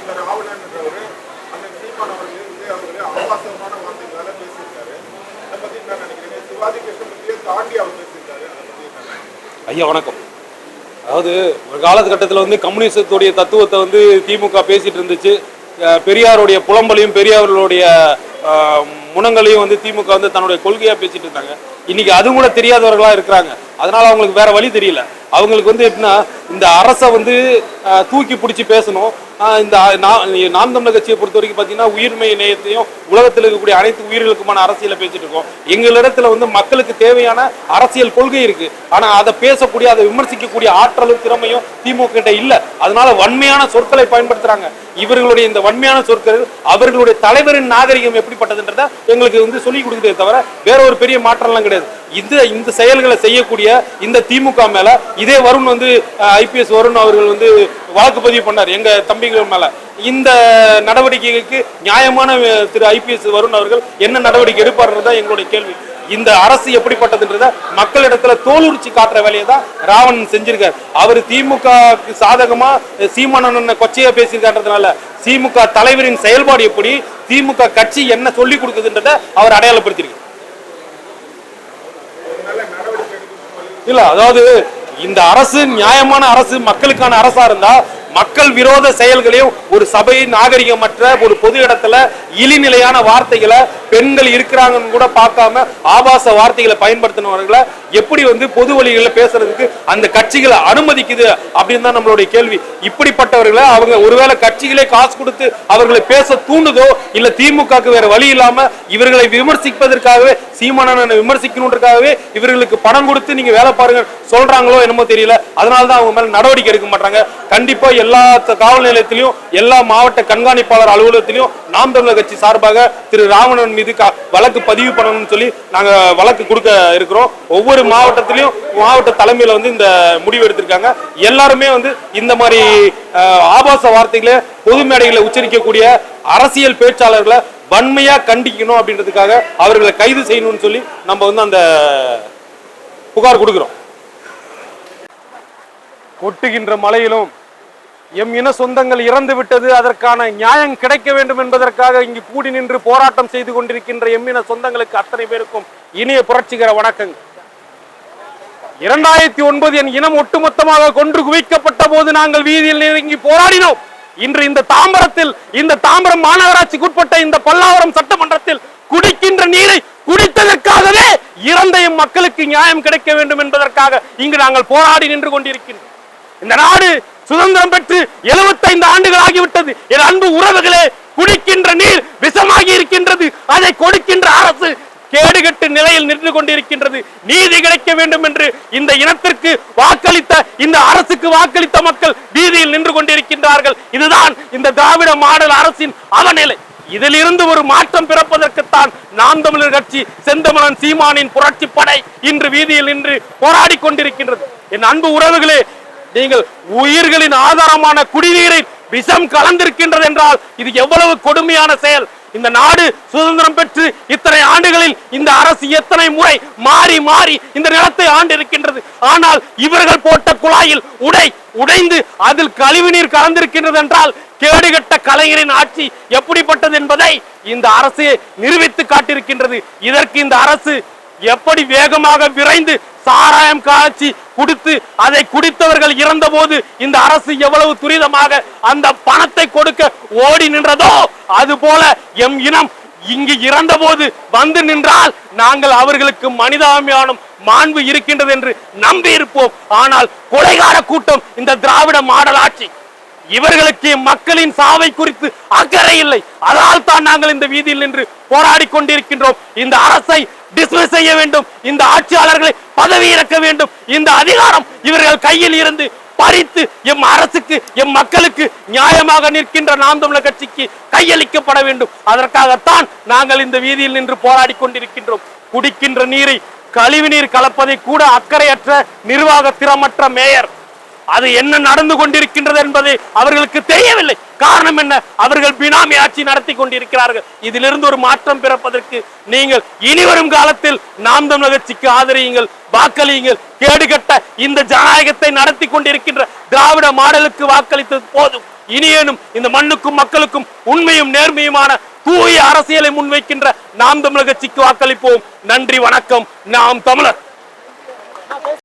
இந்த ராவணன்றவர் அந்த சீமான் அவர்கள் வந்து அவர்களே ஆபாசமான வார்த்தைகளால பேசியிருக்காரு. அதை பத்தி என்ன நினைக்கிறீங்க? சிவாஜி கிருஷ்ணமூர்த்தியை தாண்டி அவர் பேசியிருக்காரு. அதை பத்தி என்ன ஐயா வணக்கம். அதாவது ஒரு காலகட்டத்தில் வந்து கம்யூனிசத்துடைய தத்துவத்தை வந்து திமுக பேசிட்டு இருந்துச்சு. பெரியாருடைய புலம்பலையும் பெரியார்களுடைய குணங்களையும் முனங்களையும் வந்து திமுக வந்து தன்னுடைய கொள்கையா பேசிட்டு இருந்தாங்க இன்னைக்கு அது கூட தெரியாதவர்களா இருக்கிறாங்க. அதனால அவங்களுக்கு வேற வழி தெரியல. அவங்களுக்கு வந்து எப்படின்னா இந்த அரசை வந்து தூக்கி பிடிச்சி பேசணும். இந்த நாம் தமிழர் கட்சியை பொறுத்த வரைக்கும் பார்த்தீங்கன்னா உயிர்மை நேயத்தையும் உலகத்தில் இருக்கக்கூடிய அனைத்து உயிர்களுக்குமான அரசியலை பேசிட்டு இருக்கோம். எங்களிடத்துல வந்து மக்களுக்கு தேவையான அரசியல் கொள்கை இருக்கு. ஆனா அதை பேசக்கூடிய அதை விமர்சிக்கக்கூடிய ஆற்றலும் திறமையும் திமுக கிட்ட இல்ல. அதனால வன்மையான சொற்களை பயன்படுத்துறாங்க. இவர்களுடைய இந்த வன்மையான சொற்கள் அவர்களுடைய தலைவரின் நாகரிகம் எப்படிப்பட்டதுன்றத எங்களுக்கு வந்து சொல்லிக் கொடுக்குதே தவிர வேற ஒரு பெரிய மாற்றம்லாம் கிடையாது. இந்த இந்த செயல்களை செய்யக்கூடிய இந்த திமுக மேல இதே வருண் வந்து ஐபிஎஸ் வருண் அவர்கள் வந்து வழக்கு பதிவு பண்ணார் எங்க தம்பிகள் மேல. இந்த நடவடிக்கைகளுக்கு நியாயமான திரு ஐபிஎஸ் வருண் அவர்கள் என்ன நடவடிக்கை எடுப்பார்ன்றதா எங்களுடைய கேள்வி. இந்த அரசு எப்படிப்பட்டதுன்றத மக்களிடத்துல தோலுரிச்சு காட்டுற வேலையை தான் ராவணன் செஞ்சிருக்காரு. அவர் திமுக சாதகமா சீமானன் கொச்சையா பேசியிருக்கான்றதுனால திமுக தலைவரின் செயல்பாடு எப்படி திமுக கட்சி என்ன சொல்லி கொடுக்குதுன்றத அவர் அடையாளப்படுத்தியிருக்கு இல்ல அதாவது இந்த அரசு நியாயமான அரசு மக்களுக்கான அரசா இருந்தா மக்கள் விரோத செயல்களையும் ஒரு சபை நாகரிகமற்ற ஒரு பொது இடத்துல இழிநிலையான வார்த்தைகளை பெண்கள் இருக்கிறாங்கன்னு கூட பார்க்காம ஆபாச வார்த்தைகளை பயன்படுத்தினவர்களை எப்படி வந்து பொது வழிகளில் பேசுறதுக்கு அந்த கட்சிகளை அனுமதிக்குது அப்படின்னு தான் நம்மளுடைய கேள்வி. இப்படிப்பட்டவர்களை அவங்க ஒருவேளை கட்சிகளே காசு கொடுத்து அவர்களை பேச தூண்டுதோ இல்ல திமுகவுக்கு வேற வழி இல்லாம இவர்களை விமர்சிப்பதற்காகவே சீமானனை விமர்சிக்கணுன்றதுக்காகவே இவர்களுக்கு பணம் கொடுத்து நீங்க வேலை பாருங்க சொல்றாங்களோ என்னமோ தெரியல. அதனால தான் அவங்க மேல நடவடிக்கை எடுக்க மாட்டாங்க. கண்டிப்பா எல்லா காவல் நிலையத்திலையும் எல்லா மாவட்ட கண்காணிப்பாளர் அலுவலகத்திலையும் நாம் தமிழர் கட்சி சார்பாக திரு ராவணன் மீது க- வழக்கு பதிவு பண்ணணும்னு சொல்லி நாங்க வழக்கு கொடுக்க இருக்கிறோம். ஒவ்வொரு மாவட்டத்திலையும் மாவட்ட தலைமையில் வந்து இந்த முடிவு எடுத்திருக்காங்க. எல்லாருமே வந்து இந்த மாதிரி ஆபாச வார்த்தைகளை பொது மேடைகளை உச்சரிக்கக்கூடிய அரசியல் பேச்சாளர்களை வன்மையா கண்டிக்கணும் அப்படின்றதுக்காக அவர்களை கைது செய்யணும்னு சொல்லி நம்ம வந்து அந்த புகார் கொடுக்கிறோம். கொட்டுகின்ற மலையிலும் எம் இன சொந்தங்கள் இறந்து விட்டது அதற்கான நியாயம் கிடைக்க வேண்டும் என்பதற்காக இங்கு கூடி நின்று போராட்டம் செய்து கொண்டிருக்கின்ற எம் இன சொந்தங்களுக்கு அத்தனை பேருக்கும் இனிய புரட்சிகர வணக்கங்கள். இரண்டாயிரத்தி ஒன்பது என் இனம் ஒட்டுமொத்தமாக கொன்று குவிக்கப்பட்ட போது நாங்கள் வீதியில் இறங்கி போராடினோம். இன்று இந்த தாம்பரத்தில் இந்த தாம்பரம் மாநகராட்சிக்குட்பட்ட இந்த பல்லாவரம் சட்டமன்றத்தில் குடிக்கின்ற நீரை குடித்ததற்காகவே இறந்த எம் மக்களுக்கு நியாயம் கிடைக்க வேண்டும் என்பதற்காக இங்கு நாங்கள் போராடி நின்று கொண்டிருக்கின்றோம். இந்த நாடு சுதந்திரம் பெற்று 75 ஆண்டுகள் ஆகிவிட்டது. என் அன்பு உறவுகளே குடிக்கின்ற நீர் விஷமாகி இருக்கின்றது. அதை கொடுக்கின்ற அரசு கேடுகட்டு நிலையில் நின்று கொண்டிருக்கின்றது. நீதி கிடைக்க வேண்டும் என்று இந்த இனத்திற்கு வாக்களித்த இந்த அரசுக்கு வாக்களித்த மக்கள் வீதியில் நின்று கொண்டிருக்கின்றார்கள். இதுதான் இந்த திராவிட மாடல் அரசின் அவநிலை. இதிலிருந்து ஒரு மாற்றம் பிறப்பதற்குத்தான் நாம் தமிழர் கட்சி செந்தமலன் சீமானின் புரட்சி படை இன்று வீதியில் நின்று போராடி கொண்டிருக்கின்றது. என் அன்பு உறவுகளே நீங்கள் உயிர்களின் ஆதாரமான குடிநீரை விஷம் கலந்திருக்கின்றது என்றால் இது எவ்வளவு கொடுமையான செயல். இந்த நாடு சுதந்திரம் பெற்று இத்தனை ஆண்டுகளில் இந்த அரசு எத்தனை முறை மாறி மாறி இந்த நிலத்தை ஆண்டிருக்கின்றது. ஆனால் இவர்கள் போட்ட குழாயில் உடை உடைந்து அதில் கழிவுநீர் கலந்திருக்கின்றது என்றால் கேடுகட்ட கலைஞரின் ஆட்சி எப்படிப்பட்டது என்பதை இந்த அரசு நிரூபித்து காட்டியிருக்கின்றது. இதற்கு இந்த அரசு எப்படி வேகமாக விரைந்து சாராயம் காய்ச்சி குடித்து அதை குடித்தவர்கள் இறந்தபோது இந்த அரசு எவ்வளவு துரிதமாக அந்த பணத்தை கொடுக்க ஓடி நின்றதோ அது போல எம் இனம் இங்கு இறந்தபோது வந்து நின்றால் நாங்கள் அவர்களுக்கு மனிதாபிமானம் மாண்பு இருக்கின்றது என்று நம்பி இருப்போம் ஆனால் கொலைகார கூட்டம் இந்த திராவிட மாடல் ஆட்சி இவர்களுக்கு மக்களின் சாவை குறித்து அக்கறை இல்லை. அதனால் தான் நாங்கள் இந்த வீதியில் நின்று போராடி கொண்டிருக்கின்றோம். இந்த அரசை டிஸ்மிஸ் செய்ய வேண்டும். இந்த ஆட்சியாளர்களை பதவி இறக்க வேண்டும். இந்த அதிகாரம் இவர்கள் கையில் இருந்து பறித்து எம் அரசுக்கு எம் மக்களுக்கு நியாயமாக நிற்கின்ற நாம் தமிழர் கட்சிக்கு கையளிக்கப்பட வேண்டும். அதற்காகத்தான் நாங்கள் இந்த வீதியில் நின்று போராடி கொண்டிருக்கின்றோம். குடிக்கின்ற நீரை கழிவுநீர் கலப்பதை கூட அக்கறையற்ற நிர்வாக திறமற்ற மேயர் அது என்ன நடந்து கொண்டிருக்கின்றது என்பது அவர்களுக்கு தெரியவில்லை. காரணம் என்ன? அவர்கள் பினாமி ஆட்சி நடத்தி கொண்டிருக்கிறார்கள். இதிலிருந்து ஒரு மாற்றம் பிறப்பதற்கு நீங்கள் இனிவரும் காலத்தில் நாம் தமிழக கட்சிக்கு ஆதரியுங்கள் வாக்களியுங்கள். கேடுகட்ட இந்த ஜனநாயகத்தை நடத்தி கொண்டிருக்கின்ற திராவிட மாடலுக்கு வாக்களித்தது போதும். இனியேனும் இந்த மண்ணுக்கும் மக்களுக்கும் உண்மையும் நேர்மையுமான தூய அரசியலை முன்வைக்கின்ற நாம் தமிழக கட்சிக்கு வாக்களிப்போம். நன்றி வணக்கம். நாம் தமிழர்.